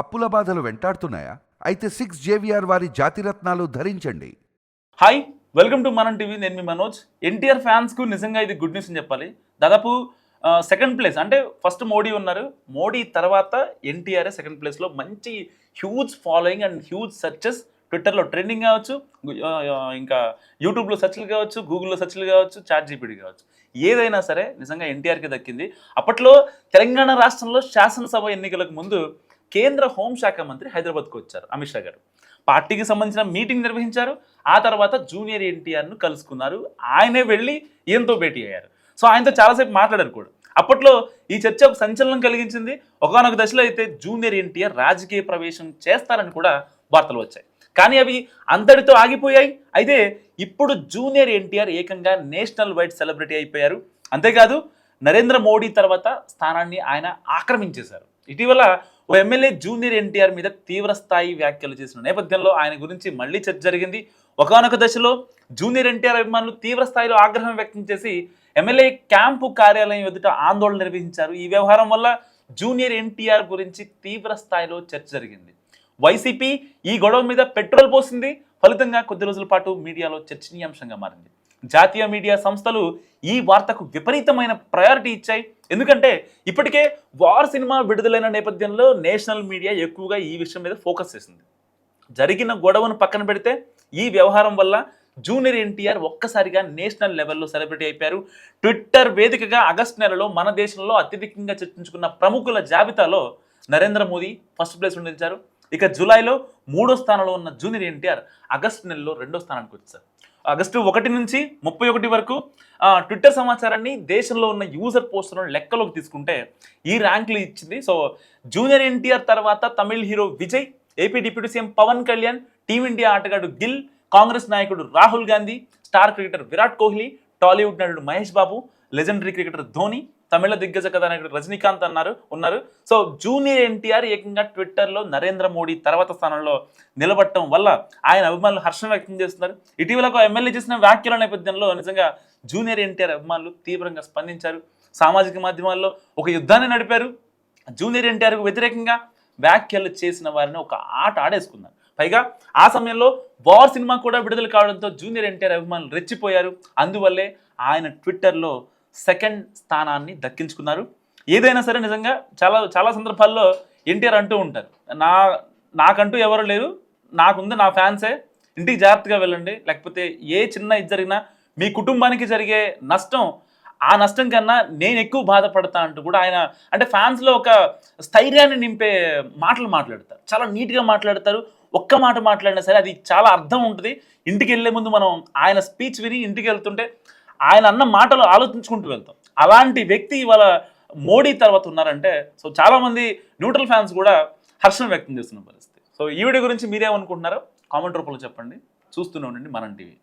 అప్పుల బాధలు వెంటాడుతున్నాయా? అయితే సిక్స్ జేవిఆర్ వారి జాతిరత్నాలు ధరించండి. Hi welcome to Manam TV నేను మీ మనోజ్. ఎన్టీఆర్ ఫ్యాన్స్కు నిజంగా ఇది గుడ్ న్యూస్ అని చెప్పాలి. దాదాపు సెకండ్ ప్లేస్ అంటే ఫస్ట్ మోడీ ఉన్నారు. మోడీ తర్వాత ఎన్టీఆర్ సెకండ్ ప్లేస్లో మంచి huge following and huge searches ట్విట్టర్లో ట్రెండింగ్ కావచ్చు ఇంకా యూట్యూబ్లో సెర్చ్లు కావచ్చు గూగుల్లో సెర్చ్లు కావచ్చు చాట్ జీపీటీ కావచ్చు. ఏదైనా సరే నిజంగా ఎన్టీఆర్కి దక్కింది. అప్పట్లో తెలంగాణ రాష్ట్రంలో శాసనసభ ఎన్నికలకు ముందు కేంద్ర హోంశాఖ మంత్రి హైదరాబాద్కు వచ్చారు అమిత్ షా గారు. పార్టీకి సంబంధించిన మీటింగ్ నిర్వహించారు. ఆ తర్వాత జూనియర్ ఎన్టీఆర్ను కలుసుకున్నారు. ఆయనే వెళ్ళి ఈయనతో భేటీ అయ్యారు. సో ఆయనతో చాలాసేపు మాట్లాడారు కూడా. అప్పట్లో ఈ చర్చ ఒక సంచలనం కలిగించింది. ఒకనొక దశలో అయితే జూనియర్ ఎన్టీఆర్ రాజకీయ ప్రవేశం చేస్తారని కూడా వార్తలు వచ్చాయి. కానీ అవి అంతటితో ఆగిపోయాయి. అయితే ఇప్పుడు జూనియర్ ఎన్టీఆర్ ఏకంగా నేషనల్ వైడ్ సెలబ్రిటీ అయిపోయారు. అంతేకాదు నరేంద్ర మోడీ తర్వాత స్థానాన్ని ఆయన ఆక్రమించేశారు. ఇటీవల ఓ ఎమ్మెల్యే జూనియర్ ఎన్టీఆర్ మీద తీవ్రస్థాయి వ్యాఖ్యలు చేసిన నేపథ్యంలో ఆయన గురించి మళ్ళీ చర్చ జరిగింది. ఒకనొక దశలో జూనియర్ ఎన్టీఆర్ అభిమానులు తీవ్ర స్థాయిలో ఆగ్రహం వ్యక్తం చేసి ఎమ్మెల్యే క్యాంపు కార్యాలయం ఎదుట ఆందోళన నిర్వహించారు. ఈ వ్యవహారం వల్ల జూనియర్ ఎన్టీఆర్ గురించి తీవ్ర స్థాయిలో చర్చ జరిగింది. వైసీపీ ఈ గొడవ మీద పెట్రోల్ పోసింది. ఫలితంగా కొద్ది రోజుల పాటు మీడియాలో చర్చనీయాంశంగా మారింది. జాతీయ మీడియా సంస్థలు ఈ వార్తకు విపరీతమైన ప్రయారిటీ ఇచ్చాయి. ఎందుకంటే ఇప్పటికే వార్ సినిమా విడుదలైన నేపథ్యంలో నేషనల్ మీడియా ఎక్కువగా ఈ విషయం మీద ఫోకస్ చేసింది. జరిగిన గొడవను పక్కన పెడితే ఈ వ్యవహారం వల్ల జూనియర్ ఎన్టీఆర్ ఒక్కసారిగా నేషనల్ లెవెల్లో సెలబ్రిటీ అయిపోయారు. ట్విట్టర్ వేదికగా ఆగస్ట్ నెలలో మన దేశంలో అత్యధికంగా చర్చించుకున్న ప్రముఖుల జాబితాలో నరేంద్ర మోదీ ఫస్ట్ ప్లేస్ నిలిచారు. ఇక జూలైలో మూడో స్థానంలో ఉన్న జూనియర్ ఎన్టీఆర్ ఆగస్టు నెలలో రెండో స్థానానికి వచ్చారు. ఆగస్టు ఒకటి నుంచి ముప్పై ఒకటి వరకు ట్విట్టర్ సమాచారాన్ని దేశంలో ఉన్న యూజర్ పోస్టులను లెక్కలోకి తీసుకుంటే ఈ ర్యాంకులు ఇచ్చింది. సో జూనియర్ ఎన్టీఆర్ తర్వాత Tamil hero Vijay AP deputy CM Pawan Kalyan team India ఆటగాడు గిల్ కాంగ్రెస్ నాయకుడు Rahul Gandhi star cricketer Virat Kohli Tollywood నటుడు మహేష్ బాబు లెజెండరీ క్రికెటర్ ధోని తమిళ దిగ్గజ కథానాయకుడు రజనీకాంత్ అన్నారు ఉన్నారు. సో జూనియర్ ఎన్టీఆర్ ఏకంగా ట్విట్టర్లో నరేంద్ర మోడీ తర్వాత స్థానంలో నిలబడటం వల్ల ఆయన అభిమానులు హర్షం వ్యక్తం చేస్తున్నారు. ఇటీవల ఒక ఎమ్మెల్యే చేసిన వ్యాఖ్యల నేపథ్యంలో నిజంగా జూనియర్ ఎన్టీఆర్ అభిమానులు తీవ్రంగా స్పందించారు. సామాజిక మాధ్యమాల్లో ఒక యుద్ధాన్ని నడిపారు. జూనియర్ ఎన్టీఆర్కు వ్యతిరేకంగా వ్యాఖ్యలు చేసిన వారిని ఒక ఆట ఆడేసుకున్నారు. పైగా ఆ సమయంలో వార్ సినిమా కూడా విడుదల కావడంతో జూనియర్ ఎన్టీఆర్ అభిమానులు రెచ్చిపోయారు. అందువల్లే ఆయన ట్విట్టర్లో సెకండ్ స్థానాన్ని దక్కించుకున్నారు. ఏదైనా సరే నిజంగా చాలా చాలా సందర్భాల్లో ఎన్టీఆర్ అంటూ ఉంటారు. నా నాకంటూ ఎవరు లేరు. నాకుంది నా ఫ్యాన్సే. ఇంటికి జాగ్రత్తగా వెళ్ళండి. లేకపోతే ఏ చిన్న ఇది జరిగినా మీ కుటుంబానికి జరిగే నష్టం ఆ నష్టం కన్నా నేను ఎక్కువ బాధపడతా అంటూ కూడా ఆయన అంటే ఫ్యాన్స్లో ఒక స్థైర్యాన్ని నింపే మాటలు మాట్లాడతారు. చాలా నీట్గా మాట్లాడతారు. ఒక్క మాట మాట్లాడినా సరే అది చాలా అర్థం ఉంటుంది. ఇంటికి వెళ్ళే ముందు మనం ఆయన స్పీచ్ విని ఇంటికి వెళ్తుంటే ఆయన అన్న మాటలు ఆలోచించుకుంటూ వెళ్తాం. అలాంటి వ్యక్తి ఇవాళ మోడీ తర్వాత ఉన్నారంటే సో చాలామంది న్యూట్రల్ ఫ్యాన్స్ కూడా హర్షం వ్యక్తం చేస్తున్న పరిస్థితి. సో ఈ వీడియో గురించి మీరేమనుకుంటున్నారో కామెంట్ రూపంలో చెప్పండి. చూస్తూనే ఉండండి మనం టీవీ.